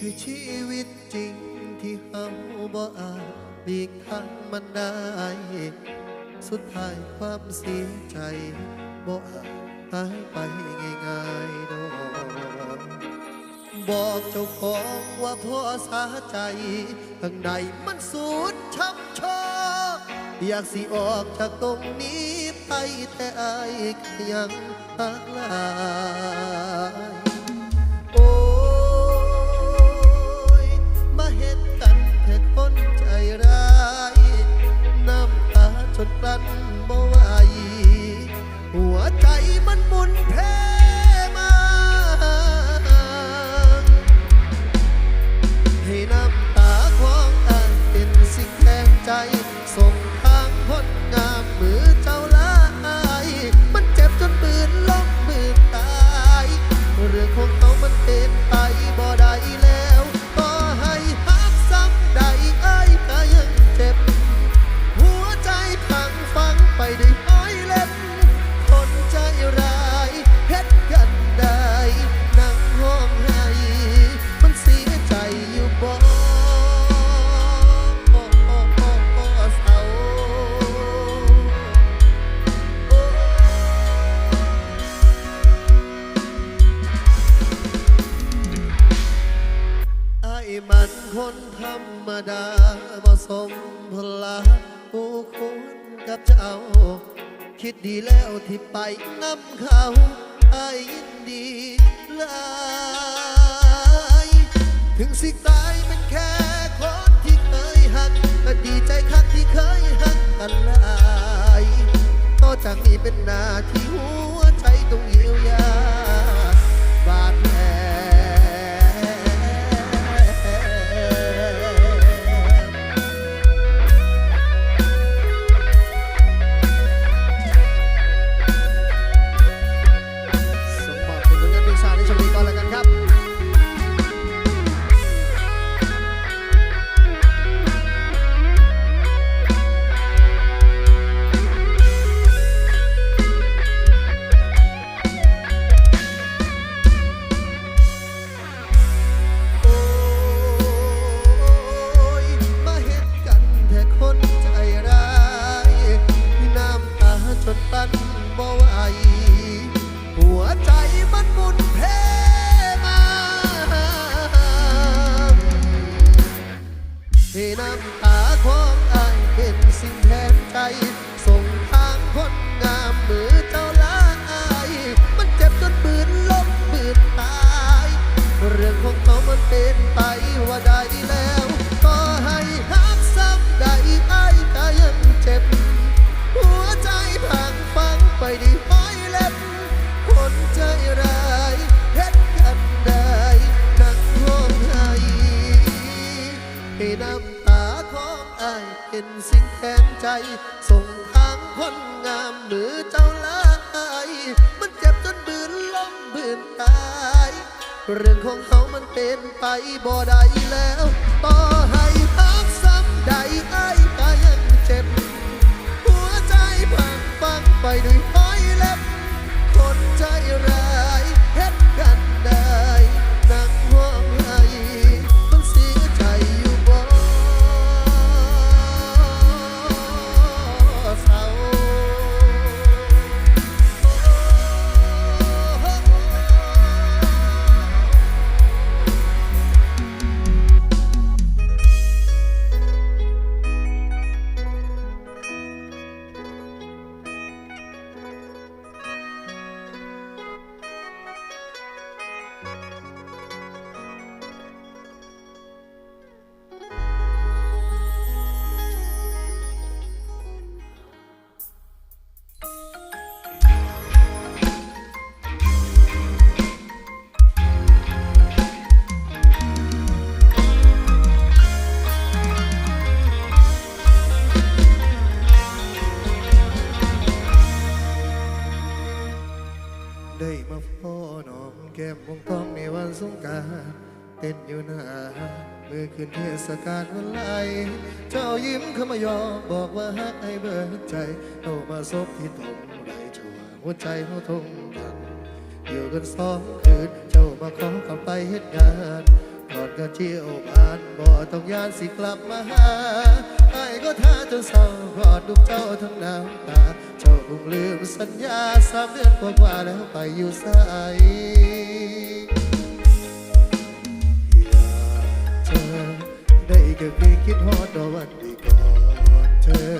คือชีวิตจริงที่เฮาบ่อาจหลีกทางมันได้ สุดท้ายความเสียใจบ่อาจหายไปง่ายๆดอกบอกเจ้าของว่าพ่อสาใจข้างในมันสุดช้ำชอกอยากสิออกจากตรงนี้ไปแต่อายก็ยังหักลา จ ดีแล้วที่ไปน้ำเขาไอ้ยินดีหลายถึงสิตายเป็นแค่คนที่เคยหักก็ดีใจคักที่เคยหักกันลายต่อจากนี้เป็นนาที่หู เรื่องของเขามันเป็นไปบ่ได้แล้ว ต่อให้พักซ้ำใดไอ้ายก็ยังเจ็บ หัวใจพังฟังไปด้วย เต้นอยู่หน้าเมื่อคืนเทศกาลวันไหลเจ้ายิ้มเข้ามายอมบอกว่าฮักให้เบิดใจเอามาซบที่ตรงไหนจะว่าหัวใจเขาทงกันอยู่กันสองคืนเจ้ามาขอกลับไปเหตุงานก่อนก็เที่ยวผ่านบ่ต้องยานสิกลับมาหาไอ้ก็ท่าจนเศร้ากอดลูกเจ้าทั้งน้ำตาเจ้าคงลืมสัญญาสามเดือนกว่าแล้วไปอยู่ไสอย ได้แค่เพียคิดฮอดวันที่กอดเธอ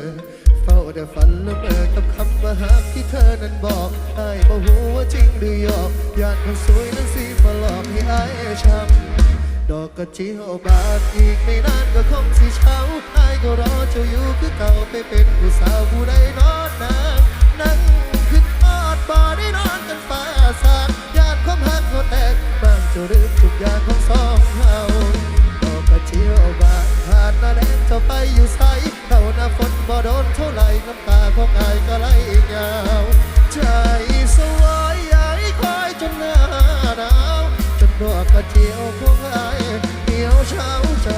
เฝ้าแต่ฝันละเมอกับคำว่าหักที่เธอนั้นบอกไอ้บ่หูว่าจริงหรือหยอกอยากคนสวยนั้นสิมาหลอกให้ไอ้ช้ำดอกกระเจียวบานอีกไม่นานก็คงสิเช้าไอ้ก็รอเจ้าอยู่คือเก่าไปเป็นผู้สาวผู้ใดนอนนางนั่งขึ้นทอดบ่ได้นอนกันฟ้าสางญาติความหักเขาแตกบ้างจะลืมทุกอย่างของสองเฮา เจียวบานผ่านหน้าแล้งเจ้าไปอยู่ไสเข้าหน้าฝนบ่โดนเท่าไรน้ำตาของอายก็ไหลยาว ใจสวายยายคอยจนหน้าหนาวจนดอกกระเจียวของอายเหี่ยวเช้าเจ้า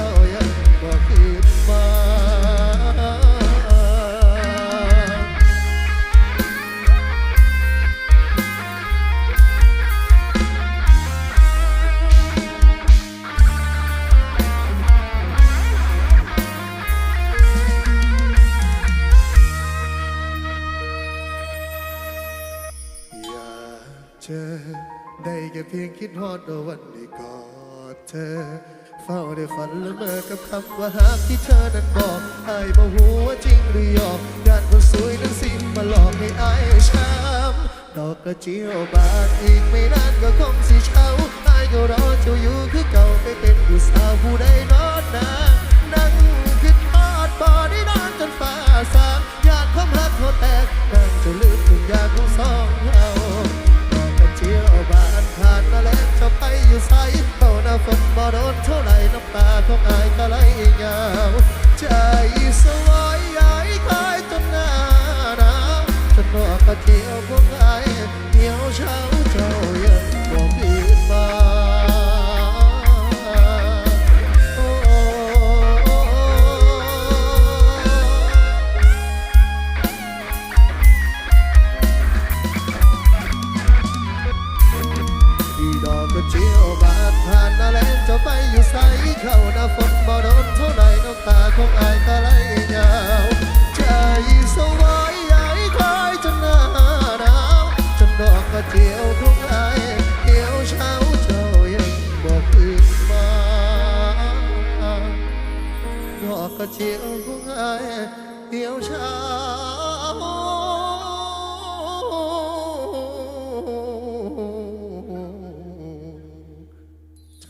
ได้ฝันละเมอกับคำว่าหักที่เธอนั้นบอกไอ้บ่หูว่าจริงหรือหยอกยานคนสวยนั้นสิมาหลอกให้ไอ้ายช้ำดอกกระเจียวบานอีกไม่นานก็คงสิเช้าไอ้ก็รอเจ้าอยู่คือเก่าไปเป็นผู้สาวผู้ใดนอนนางนั่งคิดทอดบ่ได้นอนจนฟ้าสางยานความรักเขาแตกนั่งจะลืมทุกอย่างของสองเราดอกกระเจียวบานผ่านมาแล้วจะไปอยู่ไส ฝนบ่โดนเท่าไหรน้ำตาของอายก็ไหลยาวใจ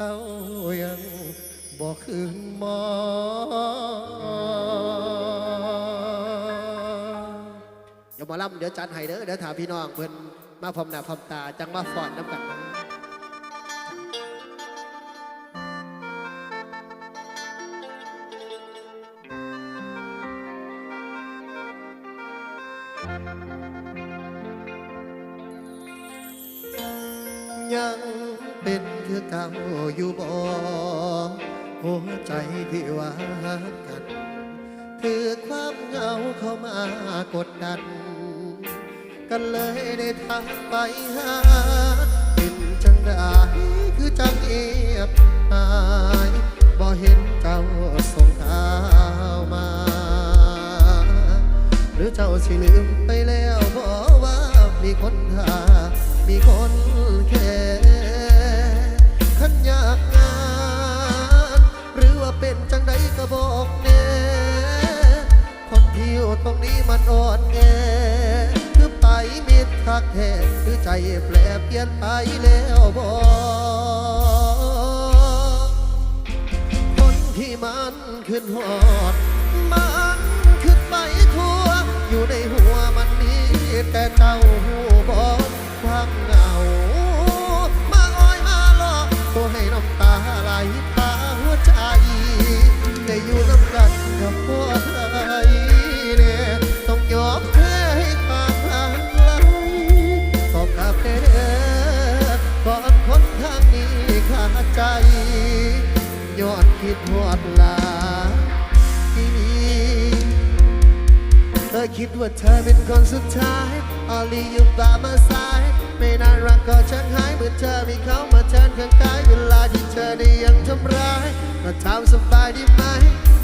เจ้ายังบอกคืนมอเดี๋ยวหมอลำเดี๋ยวจันไห้เด้อเดี๋ยวถามพี่น้องเพิ่นมาพร้อมหน้าพร้อมตา จังมาฟอนน้ำกัน หัวใจที่ว่ากันถือความเหงาเข้ามากดดัน กันเลยได้ทักไปหาเป็นจังได้คือจังเอียบหายบ่เห็นเจ้าส่งข่าวมา หรือเจ้าสิลืมไปแล้วบอกว่ามีคนหามีคนแค่ เป็นจังใดก็บอกแน่คนที่อยู่ตรงนี้มันอ่อนแอคือไปมิดคักแท้คือใจแปลเปลี่ยนไปแล้วบอกคนที่มันขึ้นหอด มันขึ้นไปทั่ว อยู่ในหัวมันมีแต่เจ้าหูบอกความงามา อยู่น้ำกันกับพวกไทยเนี่ยต้องยอมแพ้ให้ความห่างไกลต้องกลับเด้อก่อนคนทางนี้ขาดใจยอดคิดหอดลาที่นี่เธอคิดว่าเธอเป็นคนสุดท้าย Only you by my side ไม่นานรักก็ชักหายเมื่อเธอมีเขามาแทนข้างกายเวลาที่เธอได้ยังทำร้ายถามสบายดีไหม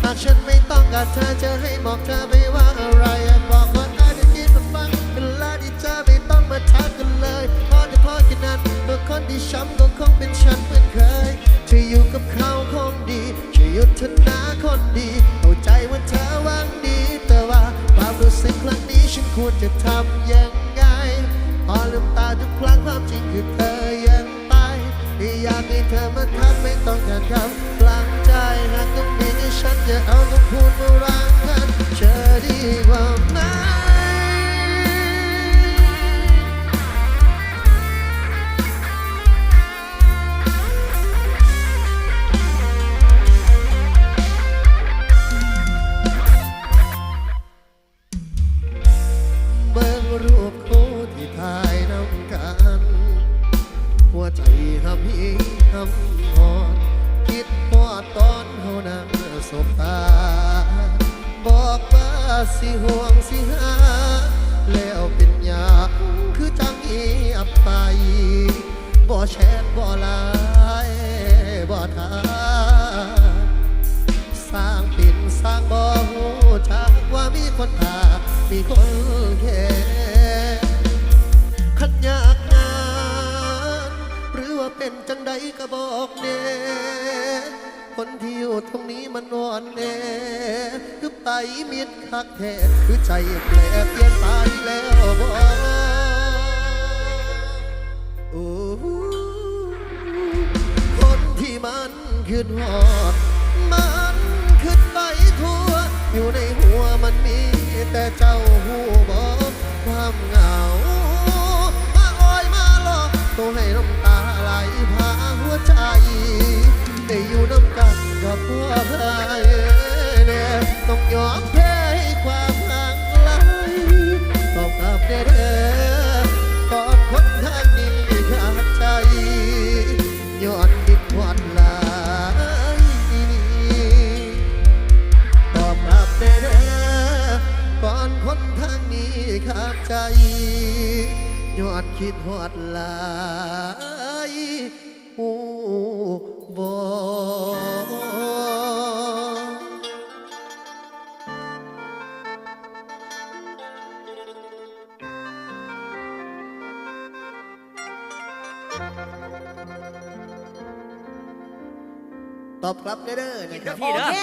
ากฉันไม่ต้องการเธอจะให้บอกเธอไปว่าอะไรบอกว่าได้จะกินมาฟังเวลาที่เธอไม่ต้องมาทักกันเลยพอจะพอแค่นั้นเมื่อคนที่ช้ำก็คงเป็นฉันเหมือนเคยจะอยู่กับเขาคงดีจะหยุดเธอนาคนดีเข้าใจว่าเธอหวังดี แต่ว่าความรู้สึกครั้งนี้ฉันควรจะทำยังไงพอลืมตาทุกครั้งความจริงคือเธอยังไปอยากให้เธอมาทักไม่ต้องการคำกลางใจหากต้องมี ฉันจะเอาคำพูดมารังกันเธอดีกว่าไหม สิห่วงสิหา แล้วเป็นยังคือจังเอียบไป บ่แชทบ่ลน์บ่ทาสร้างปิ่นสร้างบ่หูจักว่ามีคนหามีคนแค่ขันยากงาน หรือว่าเป็นจังใดก็บอกเน่ คนที่อยู่ตรงนี้มันอ่อนแอคือไปมิดคักแท้คือใจแปลเปลี่ยนไปแล้วบ่โอ้คนที่มันขึ้นหอด มันขึ้นไปทั่ว อยู่ในหัวมันมีแต่เจ้าหูบอกความเหงา มาอ้อยมาหลอกตัวให้น้ำ อยู่น้ำกันกับพวกใครเนี่ยต้องยอมแพ้ความห่างไกลตอบกลับได้เด้อกอดคนทางนี้ขาดใจยอดคิดหวานลายตอบกลับได้เด้อก่อนคนทางนี้ขาดใจยอดคิดหวานหลาย อบกลับได้เด้อนะครับ โอเค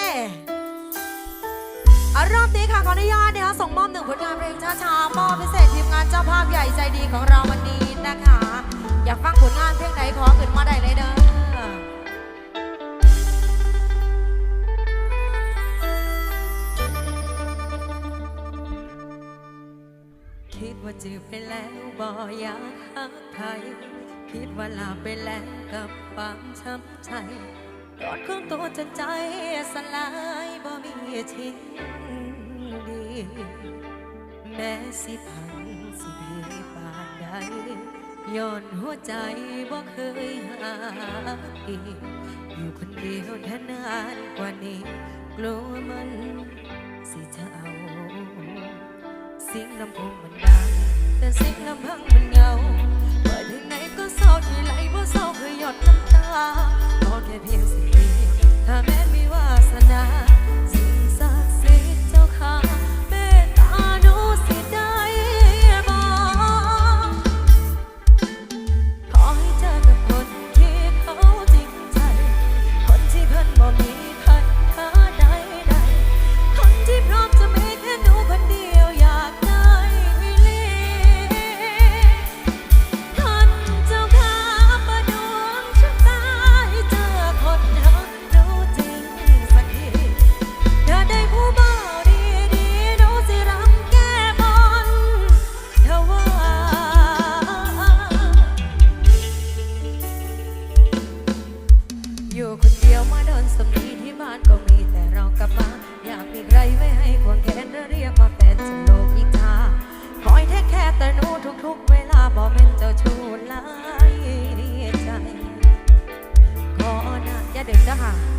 อารอบนี้ค่ะขออนุญาตนะคะส่งมอบหนึ่งผลงานเพลงช้าๆมอบพิเศษทีมงานเจ้าภาพใหญ่ใจดีของเราวันนี้นะคะ อยากฟังผลงานเพลงไหนขอขึ้นมาได้เลยเด้อคิดว่าจือไปแล้วบ่อยากหักใครคิดว่าลาไปแล้วกับความช้ำใจ กอดของตัวจนใจสลายบ่มีทิ้งดี แม้สิพันสิเพีปานใดย้อนหัวใจบ่เคยหาอีกอยู่คนเดียวแทนนานกว่านี้ กลัวมันสิจะเอาเสียงลำโพงมันดังแต่เสียงลำพังมันเงาเปิดที่ไหนก็เศร้าที่ไหลบ่เศร้าคือหยดน้ำ ตาขอแค่เพียงสิ่งเดียวถ้าแม้มีวาสนา อะค่ะ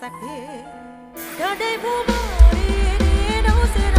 สักเดดได้ผู้บ่ดีดีโนเส